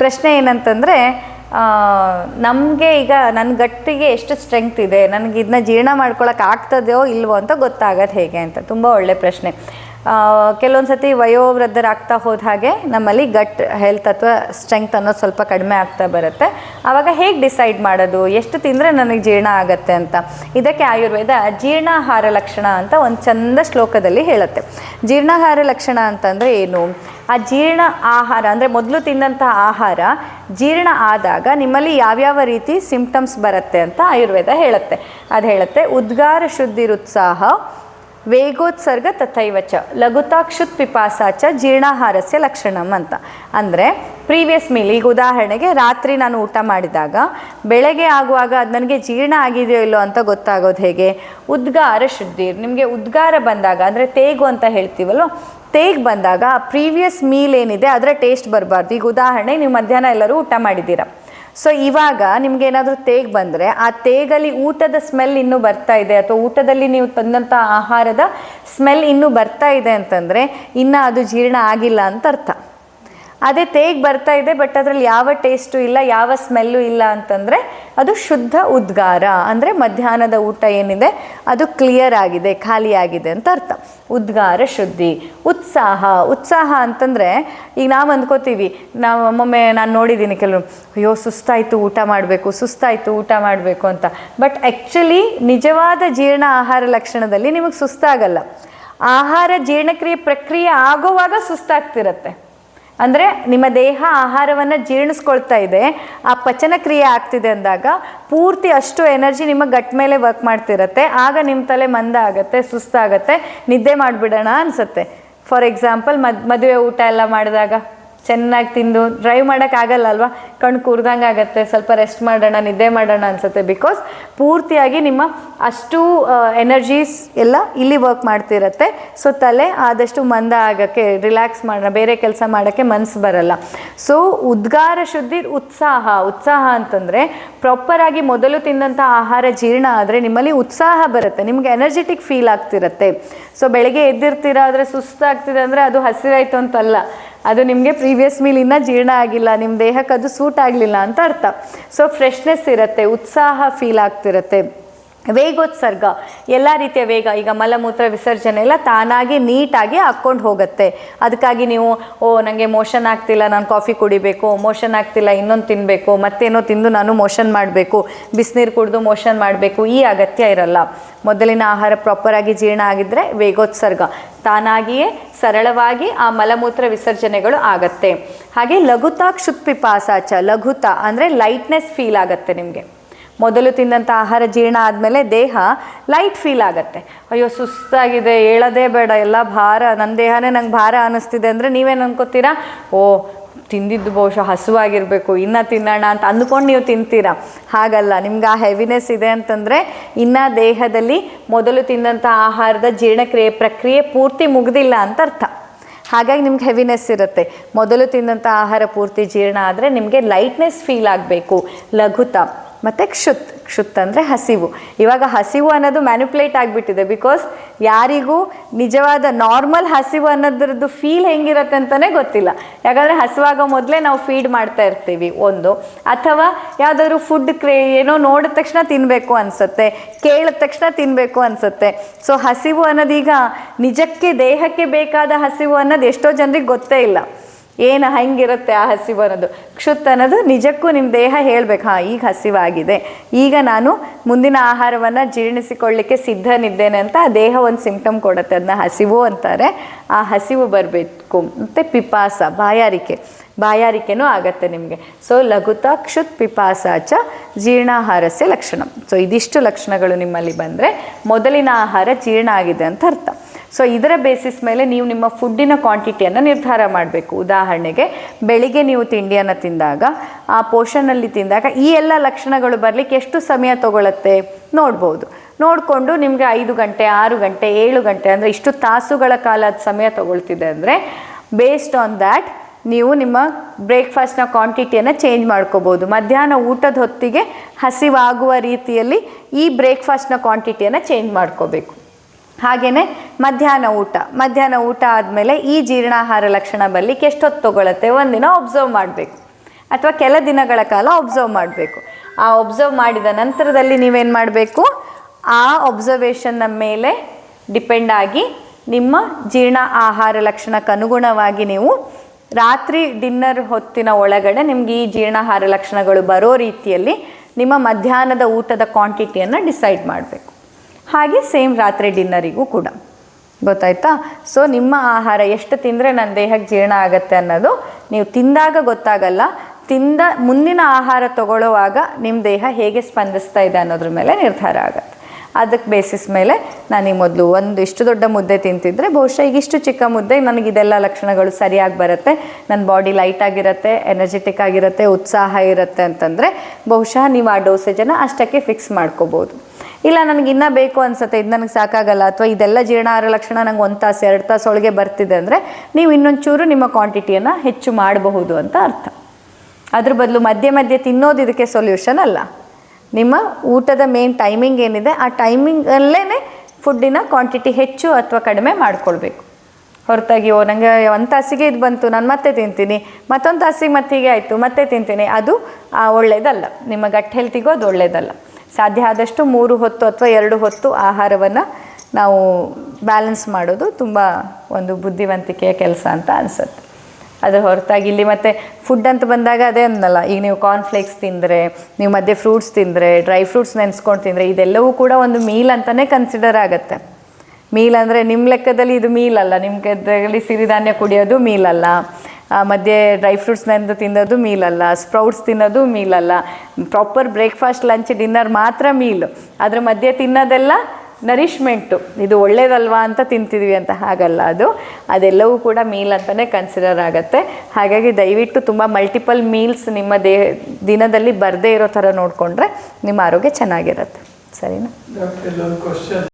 ಪ್ರಶ್ನೆ ಏನಂತಂದರೆ ನಮಗೆ ಈಗ ನನ್ನ ಗಟ್ಟಿಗೆ ಎಷ್ಟು ಸ್ಟ್ರೆಂಗ್ತ್ ಇದೆ, ನನಗೆ ಇದನ್ನ ಜೀರ್ಣ ಮಾಡ್ಕೊಳ್ಳೋಕೆ ಆಗ್ತದೆಯೋ ಇಲ್ವೋ ಅಂತ ಗೊತ್ತಾಗೋದು ಹೇಗೆ ಅಂತ, ತುಂಬ ಒಳ್ಳೆ ಪ್ರಶ್ನೆ. ಕೆಲವೊಂದು ಸತಿ ವಯೋವೃದ್ಧರಾಗ್ತಾ ಹೋದ ಹಾಗೆ ನಮ್ಮಲ್ಲಿ ಗಟ್ ಹೆಲ್ತ್ ಅಥವಾ ಸ್ಟ್ರೆಂಗ್ತ್ ಅನ್ನೋದು ಸ್ವಲ್ಪ ಕಡಿಮೆ ಆಗ್ತಾ ಬರುತ್ತೆ. ಆವಾಗ ಹೇಗೆ ಡಿಸೈಡ್ ಮಾಡೋದು, ಎಷ್ಟು ತಿಂದರೆ ನನಗೆ ಜೀರ್ಣ ಆಗತ್ತೆ ಅಂತ. ಇದಕ್ಕೆ ಆಯುರ್ವೇದ ಜೀರ್ಣಾಹಾರ ಲಕ್ಷಣ ಅಂತ ಒಂದು ಚಂದ ಶ್ಲೋಕದಲ್ಲಿ ಹೇಳುತ್ತೆ. ಜೀರ್ಣಾಹಾರ ಲಕ್ಷಣ ಅಂತಂದರೆ ಏನು? ಆ ಜೀರ್ಣ ಆಹಾರ, ಅಂದರೆ ಮೊದಲು ತಿಂದಂಥ ಆಹಾರ, ಜೀರ್ಣ ಆದಾಗ ನಿಮ್ಮಲ್ಲಿ ಯಾವ್ಯಾವ ರೀತಿ ಸಿಂಪ್ಟಮ್ಸ್ ಬರುತ್ತೆ ಅಂತ ಆಯುರ್ವೇದ ಹೇಳುತ್ತೆ. ಅದು ಹೇಳುತ್ತೆ, ಉದ್ಗಾರ ಶುದ್ಧಿರುತ್ಸಾಹ ವೇಗೋತ್ಸರ್ಗ ತಥೈವಚ ಲಘುತಾಕ್ಷುತ್ ಪಿಪಾಸಾಚ ಜೀರ್ಣಾಹಾರಸ್ಯ ಲಕ್ಷಣಂ ಅಂತ. ಅಂದರೆ ಪ್ರೀವಿಯಸ್ ಮೀಲ್ ಈಗ ಉದಾಹರಣೆಗೆ ರಾತ್ರಿ ನಾನು ಊಟ ಮಾಡಿದಾಗ, ಬೆಳಗ್ಗೆ ಆಗುವಾಗ ಅದು ನನಗೆ ಜೀರ್ಣ ಆಗಿದೆಯೋ ಇಲ್ಲೋ ಅಂತ ಗೊತ್ತಾಗೋದು ಹೇಗೆ? ಉದ್ಗಾರ ಶುದ್ಧಿ, ನಿಮಗೆ ಉದ್ಗಾರ ಬಂದಾಗ, ಅಂದರೆ ತೇಗು ಅಂತ ಹೇಳ್ತೀವಲ್ವ ತೇಗ್ ಬಂದಾಗ ಪ್ರೀವಿಯಸ್ ಮೀಲ್ ಏನಿದೆ, ಅದರ ಟೇಸ್ಟ್ ಬರಬಾರ್ದು. ಈಗ ಉದಾಹರಣೆ, ನೀವು ಮಧ್ಯಾಹ್ನ ಎಲ್ಲರೂ ಊಟ ಮಾಡಿದ್ದೀರ. ಸೊ ಇವಾಗ ನಿಮ್ಗೆ ಏನಾದರೂ ತೇಗ್ ಬಂದರೆ, ಆ ತೇಗಲ್ಲಿ ಊಟದ ಸ್ಮೆಲ್ ಇನ್ನೂ ಬರ್ತಾ ಇದೆ, ಅಥವಾ ಊಟದಲ್ಲಿ ನೀವು ತಂದಂಥ ಆಹಾರದ ಸ್ಮೆಲ್ ಇನ್ನೂ ಬರ್ತಾ ಇದೆ ಅಂತಂದರೆ, ಇನ್ನು ಅದು ಜೀರ್ಣ ಆಗಿಲ್ಲ ಅಂತ ಅರ್ಥ. ಅದೇ ತೇಗ್ ಬರ್ತಾ ಇದೆ ಬಟ್ ಅದರಲ್ಲಿ ಯಾವ ಟೇಸ್ಟು ಇಲ್ಲ, ಯಾವ ಸ್ಮೆಲ್ಲು ಇಲ್ಲ ಅಂತಂದರೆ ಅದು ಶುದ್ಧ ಉದ್ಗಾರ. ಅಂದರೆ ಮಧ್ಯಾಹ್ನದ ಊಟ ಏನಿದೆ, ಅದು ಕ್ಲಿಯರ್ ಆಗಿದೆ ಖಾಲಿಯಾಗಿದೆ ಅಂತ ಅರ್ಥ. ಉದ್ಗಾರ, ಶುದ್ಧಿ, ಉತ್ಸಾಹ. ಉತ್ಸಾಹ ಅಂತಂದರೆ, ಈಗ ನಾವು ಅಂದ್ಕೋತೀವಿ, ನಾವು ಒಮ್ಮೊಮ್ಮೆ ನಾನು ನೋಡಿದ್ದೀನಿ ಕೆಲವರು, ಅಯ್ಯೋ, ಸುಸ್ತಾಯಿತು, ಊಟ ಮಾಡಬೇಕು, ಸುಸ್ತಾಯಿತು, ಊಟ ಮಾಡಬೇಕು ಅಂತ. ಬಟ್ ಆ್ಯಕ್ಚುಲಿ ನಿಜವಾದ ಜೀರ್ಣ ಆಹಾರ ಲಕ್ಷಣದಲ್ಲಿ ನಿಮಗೆ ಸುಸ್ತಾಗಲ್ಲ. ಆಹಾರ ಜೀರ್ಣಕ್ರಿಯೆ ಪ್ರಕ್ರಿಯೆ ಆಗುವಾಗ ಸುಸ್ತಾಗ್ತಿರತ್ತೆ. ಅಂದರೆ ನಿಮ್ಮ ದೇಹ ಆಹಾರವನ್ನು ಜೀರ್ಣಿಸ್ಕೊಳ್ತಾ ಇದೆ, ಆ ಪಚನ ಕ್ರಿಯೆ ಆಗ್ತಿದೆ ಅಂದಾಗ ಪೂರ್ತಿ ಅಷ್ಟು ಎನರ್ಜಿ ನಿಮ್ಮ ಗಟ್ ಮೇಲೆ ವರ್ಕ್ ಮಾಡ್ತಿರತ್ತೆ. ಆಗ ನಿಮ್ಮ ತಲೆ ಮಂದ ಆಗುತ್ತೆ, ಸುಸ್ತಾಗತ್ತೆ, ನಿದ್ದೆ ಮಾಡಿಬಿಡೋಣ ಅನಿಸುತ್ತೆ. ಫಾರ್ ಎಕ್ಸಾಂಪಲ್ ಮದ್, ಮದುವೆ ಊಟ ಎಲ್ಲ ಮಾಡಿದಾಗ. ಚೆನ್ನಾಗಿ ತಿಂದು ಡ್ರೈವ್ ಮಾಡೋಕ್ಕಾಗಲ್ಲ ಅಲ್ವಾ? ಕಣ್ಣು ಕುರ್ದಂಗೆ ಆಗುತ್ತೆ, ಸ್ವಲ್ಪ ರೆಸ್ಟ್ ಮಾಡೋಣ, ನಿದ್ದೆ ಮಾಡೋಣ ಅನ್ಸುತ್ತೆ. ಬಿಕಾಸ್ ಪೂರ್ತಿಯಾಗಿ ನಿಮ್ಮ ಅಷ್ಟು ಎನರ್ಜೀಸ್ ಎಲ್ಲ ಇಲ್ಲಿ ವರ್ಕ್ ಮಾಡ್ತಿರತ್ತೆ. ಸೊ ತಲೆ ಆದಷ್ಟು ಮಂದ ಆಗೋಕ್ಕೆ ರಿಲ್ಯಾಕ್ಸ್ ಮಾಡೋಣ ಬೇರೆ ಕೆಲಸ ಮಾಡೋಕ್ಕೆ ಮನಸ್ಸು ಬರಲ್ಲ. ಸೊ ಉದ್ಗಾರ ಶುದ್ಧಿ, ಉತ್ಸಾಹ. ಉತ್ಸಾಹ ಅಂತಂದರೆ ಪ್ರಾಪರಾಗಿ ಮೊದಲು ತಿಂದಂಥ ಆಹಾರ ಜೀರ್ಣ ಆದರೆ ನಿಮ್ಮಲ್ಲಿ ಉತ್ಸಾಹ ಬರುತ್ತೆ. ನಿಮಗೆ ಎನರ್ಜೆಟಿಕ್ ಫೀಲ್ ಆಗ್ತಿರತ್ತೆ. ಸೊ ಬೆಳಗ್ಗೆ ಎದ್ದಿರ್ತೀರ, ಆದರೆ ಸುಸ್ತಾಗ್ತಿದೆ ಅಂದರೆ ಅದು ಹಸಿರಾಯ್ತು ಅಂತಲ್ಲ. ಅದು ನಿಮಗೆ ಪ್ರೀವಿಯಸ್ ಮೀಲ್ ಇನ್ನೂ ಜೀರ್ಣ ಆಗಿಲ್ಲ ನಿಮ್ಮ ದೇಹಕ್ಕೆ ಅದು ಸೂಟ್ ಆಗಲಿಲ್ಲ ಅಂತ ಅರ್ಥ. ಸೊ ಫ್ರೆಶ್ನೆಸ್ ಇರುತ್ತೆ, ಉತ್ಸಾಹ ಫೀಲ್ ಆಗ್ತಿರತ್ತೆ. ವೇಗೋತ್ಸರ್ಗ. ಎಲ್ಲ ರೀತಿಯ ವೇಗ, ಈಗ ಮಲಮೂತ್ರ ವಿಸರ್ಜನೆ ಎಲ್ಲ ತಾನಾಗಿ ನೀಟಾಗಿ ಹಾಕ್ಕೊಂಡು ಹೋಗುತ್ತೆ. ಅದಕ್ಕಾಗಿ ನೀವು, ಓ ನನಗೆ ಮೋಷನ್ ಆಗ್ತಿಲ್ಲ, ನಾನು ಕಾಫಿ ಕುಡಿಬೇಕು, ಮೋಷನ್ ಆಗ್ತಿಲ್ಲ, ಇನ್ನೊಂದು ತಿನ್ನಬೇಕು ಮತ್ತೇನೋ ತಿಂದು ನಾನು ಮೋಷನ್ ಮಾಡಬೇಕು, ಬಿಸಿನೀರು ಕುಡಿದು ಮೋಷನ್ ಮಾಡಬೇಕು, ಈ ಅಗತ್ಯ ಇರಲ್ಲ. ಮೊದಲಿನ ಆಹಾರ ಪ್ರಾಪರಾಗಿ ಜೀರ್ಣ ಆಗಿದ್ದರೆ ವೇಗೋತ್ಸರ್ಗ. ತಾನಾಗಿಯೇ ಸರಳವಾಗಿ ಆ ಮಲಮೂತ್ರ ವಿಸರ್ಜನೆಗಳು ಆಗತ್ತೆ. ಹಾಗೆ ಲಘುತಾ ಕ್ಷುತ್ಪಿಪಾಸಾಚ, ಲಘುತ ಅಂದರೆ ಲೈಟ್ನೆಸ್ ಫೀಲ್ ಆಗುತ್ತೆ ನಿಮಗೆ. ಮೊದಲು ತಿಂದಂಥ ಆಹಾರ ಜೀರ್ಣ ಆದಮೇಲೆ ದೇಹ ಲೈಟ್ ಫೀಲ್ ಆಗುತ್ತೆ. ಅಯ್ಯೋ, ಸುಸ್ತಾಗಿದೆ, ಹೇಳೋದೇ ಬೇಡ, ಎಲ್ಲ ಭಾರ ನನ್ನ ದೇಹನೇ ನಂಗೆ ಭಾರ ಅನ್ನಿಸ್ತಿದೆ ಅಂದರೆ ನೀವೇನು ಅನ್ಕೋತೀರಾ? ಓ, ತಿಂದಿದ್ದು ಬಹುಶಃ ಹಸುವಾಗಿರಬೇಕು, ಇನ್ನೂ ತಿನ್ನೋಣ ಅಂತ ಅಂದ್ಕೊಂಡು ನೀವು ತಿಂತೀರಾ? ಹಾಗಲ್ಲ, ನಿಮ್ಗೆ ಆ ಹೆವಿನೆಸ್ ಇದೆ ಅಂತಂದರೆ ಇನ್ನು ದೇಹದಲ್ಲಿ ಮೊದಲು ತಿಂದಂಥ ಆಹಾರದ ಜೀರ್ಣಕ್ರಿಯೆ ಪ್ರಕ್ರಿಯೆ ಪೂರ್ತಿ ಮುಗ್ದಿಲ್ಲ ಅಂತ ಅರ್ಥ. ಹಾಗಾಗಿ ನಿಮ್ಗೆ ಹೆವಿನೆಸ್ ಇರುತ್ತೆ. ಮೊದಲು ತಿಂದಂಥ ಆಹಾರ ಪೂರ್ತಿ ಜೀರ್ಣ ಆದರೆ ನಿಮಗೆ ಲೈಟ್ನೆಸ್ ಫೀಲ್ ಆಗಬೇಕು, ಲಘುತ. ಮತ್ತು ಕ್ಷುತ್ ಕ್ಷುತ್ ಅಂದರೆ ಹಸಿವು. ಇವಾಗ ಹಸಿವು ಅನ್ನೋದು ಮ್ಯಾನಿಪುಲೇಟ್ ಆಗಿಬಿಟ್ಟಿದೆ ಬಿಕಾಸ್ ಯಾರಿಗೂ ನಿಜವಾದ ನಾರ್ಮಲ್ ಹಸಿವು ಅನ್ನೋದ್ರದ್ದು ಫೀಲ್ ಹೆಂಗಿರುತ್ತೆ ಅಂತಲೇ ಗೊತ್ತಿಲ್ಲ. ಯಾಕಂದರೆ ಹಸಿವಾಗ ಮೊದಲೇ ನಾವು ಫೀಡ್ ಮಾಡ್ತಾ ಇರ್ತೀವಿ ಒಂದು. ಅಥವಾ ಯಾವುದಾದ್ರು ಫುಡ್ ಕ್ರೇ, ಏನೋ ನೋಡಿದ ತಕ್ಷಣ ತಿನ್ನಬೇಕು ಅನಿಸುತ್ತೆ, ಕೇಳಿದ ತಕ್ಷಣ ತಿನ್ನಬೇಕು ಅನಿಸುತ್ತೆ. ಸೊ ಹಸಿವು ಅನ್ನೋದೀಗ ನಿಜಕ್ಕೆ ದೇಹಕ್ಕೆ ಬೇಕಾದ ಹಸಿವು ಅನ್ನೋದು ಎಷ್ಟೋ ಜನರಿಗೆ ಗೊತ್ತೇ ಇಲ್ಲ. ಏನು ಹಂಗಿರುತ್ತೆ ಆ ಹಸಿವು ಅನ್ನೋದು? ಕ್ಷುತ್ ಅನ್ನೋದು ನಿಜಕ್ಕೂ ನಿಮ್ಮ ದೇಹ ಹೇಳ್ಬೇಕು. ಹಾಂ, ಈಗ ಹಸಿವಾಗಿದೆ. ಈಗ ನಾನು ಮುಂದಿನ ಆಹಾರವನ್ನು ಜೀರ್ಣಿಸಿಕೊಳ್ಳಿಕ್ಕೆ ಸಿದ್ಧನಿದ್ದೇನೆ ಅಂತ ಆ ದೇಹ ಒಂದು ಸಿಂಪ್ಟಮ್ ಕೊಡುತ್ತೆ. ಅದನ್ನ ಹಸಿವು ಅಂತಾರೆ. ಆ ಹಸಿವು ಬರಬೇಕು. ಮತ್ತು ಪಿಪಾಸ, ಬಾಯಾರಿಕೆ. ಬಾಯಾರಿಕೆನೂ ಆಗತ್ತೆ ನಿಮಗೆ. ಸೊ ಲಘುತ, ಕ್ಷುತ್, ಪಿಪಾಸಾಚ, ಜೀರ್ಣಾಹಾರಸ್ಯ ಲಕ್ಷಣ. ಸೊ ಇದಿಷ್ಟು ಲಕ್ಷಣಗಳು ನಿಮ್ಮಲ್ಲಿ ಬಂದರೆ ಮೊದಲಿನ ಆಹಾರ ಜೀರ್ಣ ಆಗಿದೆ ಅಂತ ಅರ್ಥ. ಸೊ ಇದರ ಬೇಸಿಸ್ ಮೇಲೆ ನೀವು ನಿಮ್ಮ ಫುಡ್ಡಿನ ಕ್ವಾಂಟಿಟಿಯನ್ನು ನಿರ್ಧಾರ ಮಾಡಬೇಕು. ಉದಾಹರಣೆಗೆ, ಬೆಳಿಗ್ಗೆ ನೀವು ತಿಂಡಿಯನ್ನು ತಿಂದಾಗ, ಆ ಪೋಷನಲ್ಲಿ ತಿಂದಾಗ ಈ ಎಲ್ಲ ಲಕ್ಷಣಗಳು ಬರಲಿಕ್ಕೆ ಎಷ್ಟು ಸಮಯ ತಗೊಳ್ಳುತ್ತೆ ನೋಡ್ಬೋದು. ನೋಡಿಕೊಂಡು ನಿಮಗೆ ಐದು ಗಂಟೆ, ಆರು ಗಂಟೆ, ಏಳು ಗಂಟೆ ಅಂದರೆ ಇಷ್ಟು ತಾಸುಗಳ ಕಾಲ ಅದು ಸಮಯ ತಗೊಳ್ತಿದೆ ಅಂದರೆ ಬೇಸ್ಡ್ ಆನ್ ದ್ಯಾಟ್ ನೀವು ನಿಮ್ಮ ಬ್ರೇಕ್ಫಾಸ್ಟ್ನ ಕ್ವಾಂಟಿಟಿಯನ್ನು ಚೇಂಜ್ ಮಾಡ್ಕೋಬೋದು. ಮಧ್ಯಾಹ್ನ ಊಟದ ಹೊತ್ತಿಗೆ ಹಸಿವಾಗುವ ರೀತಿಯಲ್ಲಿ ಈ ಬ್ರೇಕ್ಫಾಸ್ಟ್ನ ಕ್ವಾಂಟಿಟಿಯನ್ನು ಚೇಂಜ್ ಮಾಡ್ಕೋಬೇಕು. ಹಾಗೆಯೇ ಮಧ್ಯಾಹ್ನ ಊಟ. ಮಧ್ಯಾಹ್ನ ಊಟ ಆದಮೇಲೆ ಈ ಜೀರ್ಣಾಹಾರ ಲಕ್ಷಣ ಬರಲಿಕ್ಕೆ ಎಷ್ಟೊತ್ತು ತೊಗೊಳತ್ತೆ ಒಂದಿನ ಒಬ್ಸರ್ವ್ ಮಾಡಬೇಕು. ಅಥವಾ ಕೆಲ ದಿನಗಳ ಕಾಲ ಒಬ್ಸರ್ವ್ ಮಾಡಬೇಕು. ಆ ಒಬ್ಸರ್ವ್ ಮಾಡಿದ ನಂತರದಲ್ಲಿ ನೀವೇನು ಮಾಡಬೇಕು? ಆ ಒಬ್ಸರ್ವೇಷನ್ನ ಮೇಲೆ ಡಿಪೆಂಡ್ ಆಗಿ ನಿಮ್ಮ ಜೀರ್ಣ ಆಹಾರ ಲಕ್ಷಣಕ್ಕೆ ಅನುಗುಣವಾಗಿ ನೀವು ರಾತ್ರಿ ಡಿನ್ನರ್ ಹೊತ್ತಿನ ಒಳಗಡೆ ನಿಮಗೆ ಈ ಜೀರ್ಣಾಹಾರ ಲಕ್ಷಣಗಳು ಬರೋ ರೀತಿಯಲ್ಲಿ ನಿಮ್ಮ ಮಧ್ಯಾಹ್ನದ ಊಟದ ಕ್ವಾಂಟಿಟಿಯನ್ನು ಡಿಸೈಡ್ ಮಾಡಬೇಕು. ಹಾಗೆ ಸೇಮ್ ರಾತ್ರಿ ಡಿನ್ನರಿಗೂ ಕೂಡ. ಗೊತ್ತಾಯ್ತಾ? ಸೊ ನಿಮ್ಮ ಆಹಾರ ಎಷ್ಟು ತಿಂದರೆ ನನ್ನ ದೇಹಕ್ಕೆ ಜೀರ್ಣ ಆಗುತ್ತೆ ಅನ್ನೋದು ನೀವು ತಿಂದಾಗ ಗೊತ್ತಾಗಲ್ಲ. ತಿಂದ ಮುಂದಿನ ಆಹಾರ ತಗೊಳ್ಳುವಾಗ ನಿಮ್ಮ ದೇಹ ಹೇಗೆ ಸ್ಪಂದಿಸ್ತಾ ಇದೆ ಅನ್ನೋದ್ರ ಮೇಲೆ ನಿರ್ಧಾರ ಆಗುತ್ತೆ. ಅದಕ್ಕೆ ಬೇಸಿಸ್ ಮೇಲೆ ನಾನು ಈ ಮೊದಲು ಒಂದು ಇಷ್ಟು ದೊಡ್ಡ ಮುದ್ದೆ ತಿಂತಿದ್ರೆ ಬಹುಶಃ ಈಗ ಇಷ್ಟು ಚಿಕ್ಕ ಮುದ್ದೆ ನನಗೆ ಇದೆಲ್ಲ ಲಕ್ಷಣಗಳು ಸರಿಯಾಗಿ ಬರುತ್ತೆ. ನನ್ನ ಬಾಡಿ ಲೈಟ್ ಆಗಿರುತ್ತೆ ಎನರ್ಜೆಟಿಕ್ ಆಗಿರುತ್ತೆ, ಉತ್ಸಾಹ ಇರುತ್ತೆ ಅಂತಂದರೆ ಬಹುಶಃ ನೀವು ಆ ಡೋಸೇಜನ್ನು ಅಷ್ಟಕ್ಕೆ ಫಿಕ್ಸ್ ಮಾಡ್ಕೋಬೋದು. ಇಲ್ಲ, ನನಗೆ ಇನ್ನೂ ಬೇಕು ಅನ್ಸುತ್ತೆ. ಇದು ನನಗೆ ಸಾಕಾಗಲ್ಲ. ಅಥವಾ ಇದೆಲ್ಲ ಜೀರ್ಣಾಹಾರ ಲಕ್ಷಣ ನಂಗೆ ಒಂದು ತಾಸು, ಎರಡು ತಾಸು ಒಳಗೆ ಬರ್ತಿದೆ ಅಂದರೆ ನೀವು ಇನ್ನೊಂಚೂರು ನಿಮ್ಮ ಕ್ವಾಂಟಿಟಿಯನ್ನು ಹೆಚ್ಚು ಮಾಡಬಹುದು ಅಂತ ಅರ್ಥ. ಅದ್ರ ಬದಲು ಮಧ್ಯೆ ಮಧ್ಯೆ ತಿನ್ನೋದು ಇದಕ್ಕೆ ಸೊಲ್ಯೂಷನ್ ಅಲ್ಲ. ನಿಮ್ಮ ಊಟದ ಮೇನ್ ಟೈಮಿಂಗ್ ಏನಿದೆ, ಆ ಟೈಮಿಂಗಲ್ಲೇ ಫುಡ್ಡಿನ ಕ್ವಾಂಟಿಟಿ ಹೆಚ್ಚು ಅಥವಾ ಕಡಿಮೆ ಮಾಡ್ಕೊಳ್ಬೇಕು. ಹೊರತಾಗಿ, ಓ ನನಗೆ ಒಂದು ತಾಸಿಗೆ ಇದು ಬಂತು, ನಾನು ಮತ್ತೆ ತಿಂತೀನಿ. ಮತ್ತೊಂದು ತಾಸಿಗೆ ಮತ್ತೆ ಹೀಗೆ ಆಯಿತು, ಮತ್ತೆ ತಿಂತೀನಿ. ಅದು ಒಳ್ಳೆಯದಲ್ಲ ನಿಮ್ಮ ಗಟ್ ಹೆಲ್ತಿಗೂ ಅದು ಒಳ್ಳೆಯದಲ್ಲ ಸಾಧ್ಯ ಆದಷ್ಟು ಮೂರು ಹೊತ್ತು ಅಥವಾ ಎರಡು ಹೊತ್ತು ಆಹಾರವನ್ನು ನಾವು ಬ್ಯಾಲೆನ್ಸ್ ಮಾಡೋದು ತುಂಬ ಒಂದು ಬುದ್ಧಿವಂತಿಕೆಯ ಕೆಲಸ ಅಂತ ಅನಿಸುತ್ತೆ. ಅದರ ಹೊರತಾಗಿ ಇಲ್ಲಿ ಮತ್ತೆ ಫುಡ್ ಅಂತ ಬಂದಾಗ ಅದೇ ಅಂದಲ್ಲ ಈಗ ನೀವು ಕಾರ್ನ್ಫ್ಲೇಕ್ಸ್ ತಿಂದರೆ, ನೀವು ಮಧ್ಯೆ ಫ್ರೂಟ್ಸ್ ತಿಂದರೆ ಡ್ರೈ ಫ್ರೂಟ್ಸ್ ನೆನೆಸ್ಕೊಂಡು ತಿಂದರೆ, ಇದೆಲ್ಲವೂ ಕೂಡ ಒಂದು ಮೀಲ್ ಅಂತಲೇ ಕನ್ಸಿಡರ್ ಆಗುತ್ತೆ. ಮೀಲ್ ಅಂದರೆ ನಿಮ್ಮ ಲೆಕ್ಕದಲ್ಲಿ ಇದು ಮೀಲ್ ಅಲ್ಲ ನಿಮ್ಮ ಲೆಕ್ಕದಲ್ಲಿ ಸಿರಿಧಾನ್ಯ ಕುಡಿಯೋದು ಮೀಲ್ ಅಲ್ಲ. ಮಧ್ಯೆ ಡ್ರೈ ಫ್ರೂಟ್ಸ್ ನೆಂದು ತಿನ್ನೋದು ಅಲ್ಲ ಸ್ಪ್ರೌಟ್ಸ್ ತಿನ್ನೋದು ಅಲ್ಲ ಪ್ರಾಪರ್ ಬ್ರೇಕ್ಫಾಸ್ಟ್ ಲಂಚ್ ಡಿನ್ನರ್ ಮಾತ್ರ ಮೀಲ್. ಅದರ ಮಧ್ಯೆ ತಿನ್ನೋದೆಲ್ಲ ನರಿಷ್ಮೆಂಟು ಇದು ಒಳ್ಳೇದಲ್ವಾ ಅಂತ ತಿಂತಿದ್ವಿ ಅಂತ ಹಾಗಲ್ಲ ಅದು. ಅದೆಲ್ಲವೂ ಕೂಡ ಮೀಲ್ ಅಂತಲೇ ಕನ್ಸಿಡರ್ ಆಗುತ್ತೆ. ಹಾಗಾಗಿ ದಯವಿಟ್ಟು ತುಂಬ ಮಲ್ಟಿಪಲ್ ಮೀಲ್ಸ್ ನಿಮ್ಮ ದೇಹ ದಿನದಲ್ಲಿ ಬರದೇ ಇರೋ ಥರ ನೋಡಿಕೊಂಡ್ರೆ ನಿಮ್ಮ ಆರೋಗ್ಯ ಚೆನ್ನಾಗಿರುತ್ತೆ. ಸರಿನಾ?